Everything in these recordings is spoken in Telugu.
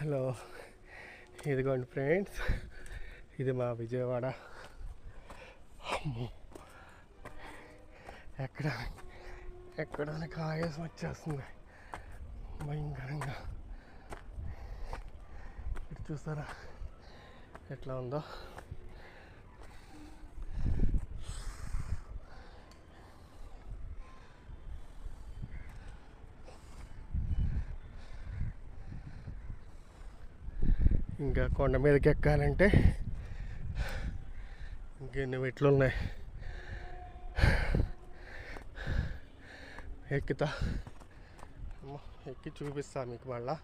హలో ఇదిగోండి ఫ్రెండ్స్ ఇది మా విజయవాడ. ఎక్కడ ఎక్కడ ఆయాసం వచ్చేస్తుంది. భయంకరంగా. ఇటు చూసారా ఎట్లా ఉందో? ఇంకా కొండ మీదకి ఎక్కాలంటే ఇంకెన్ని మెట్లు ఉన్నాయి? ఎక్కుతా. అమ్మ, ఎక్కి చూపిస్తా మీకు మళ్ళా.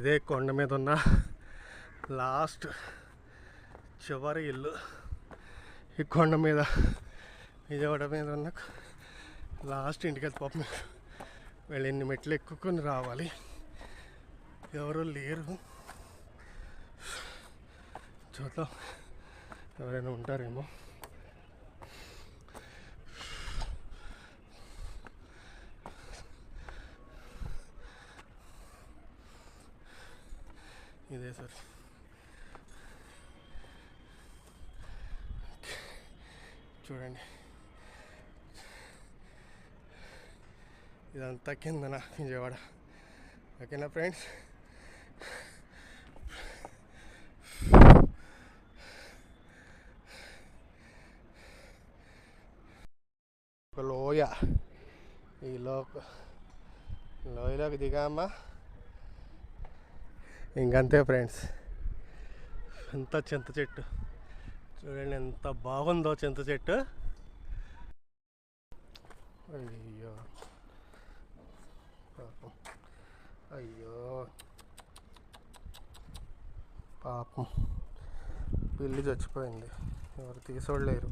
ఇదే కొండ మీద ఉన్న లాస్ట్ చివరి ఇల్లు. ఈ కొండ మీద విజయవాడ మీద ఉన్న లాస్ట్ ఇంటికి వెళ్తే పాపం వీళ్ళు ఎన్ని మెట్లు ఎక్కుకొని రావాలి? ఎవరు లేరు. చూద్దాం. ఎవరైనా ఉంటారేమో. ఇదే సార్. చూడండి. ఇదంతా కిందన విజయవాడ. ఓకేనా ఫ్రెండ్స్? ఒక లోయ. ఈ లోక లోయలోకి దిగామా? ఇంకంతే ఫ్రెండ్స్. ఎంత చింత చెట్టు. చూడండి ఎంత బాగుందో చింత చెట్టు. అయ్యో. పాపం అయ్యో పాపం పిల్లి చచ్చిపోయింది. ఎవరు తీసోడలేరు.